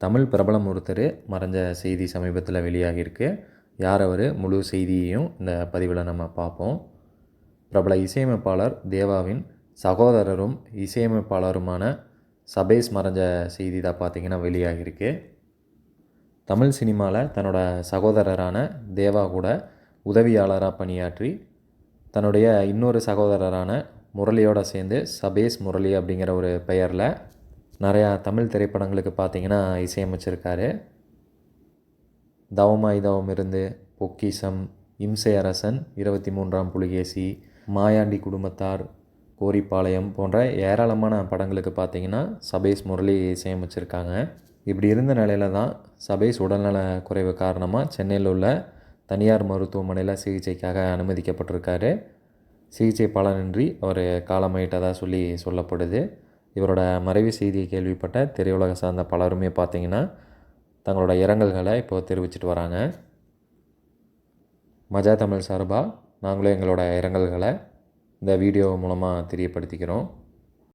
தமிழ் பிரபலம் ஒருத்தர் மறைஞ்ச செய்தி சமீபத்தில் வெளியாகியிருக்கு. யார் அவர்? முழு செய்தியையும் இந்த பதிவில் நம்ம பார்ப்போம். பிரபல இசையமைப்பாளர் தேவாவின் சகோதரரும் இசையமைப்பாளருமான சபேஸ் மறைஞ்ச செய்தி தான் பார்த்திங்கன்னா வெளியாகியிருக்கு. தமிழ் சினிமாவில் தன்னோட சகோதரரான தேவா கூட உதவியாளராக பணியாற்றி தன்னுடைய இன்னொரு சகோதரரான முரளியோடு சேர்ந்து சபேஸ் முரளி அப்படிங்கிற ஒரு பெயரில் நிறையா தமிழ் திரைப்படங்களுக்கு பார்த்தீங்கன்னா இசையமைச்சிருக்காரு. தவமாய் தவம் இருந்து பொக்கிசம் இம்சை அரசன் இருபத்தி மூன்றாம் புலிகேசி மாயாண்டி குடும்பத்தார் கோரிப்பாளையம் போன்ற ஏராளமான படங்களுக்கு பார்த்தீங்கன்னா சபேஷ் முரளி இசையமைச்சிருக்காங்க. இப்படி இருந்த நிலையில தான் சபேஸ் உடல்நல குறைவு காரணமாக சென்னையில் உள்ள தனியார் மருத்துவமனையில் சிகிச்சைக்காக அனுமதிக்கப்பட்டிருக்காரு. சிகிச்சை பலனின்றி அவர் காலமாயிட்டதாக சொல்லி சொல்லப்படுது. இவரோட மறைவு செய்தியை கேள்விப்பட்ட திரையுலக சார்ந்த பலருமே பார்த்தீங்கன்னா தங்களோட இரங்கல்களை இப்போ தெரிவிச்சிட்டு வராங்க. மஜா தமிழ் சார்பாக நாங்களும் எங்களோட இரங்கல்களை இந்த வீடியோ மூலமாக தெரியப்படுத்திக்கிறோம்.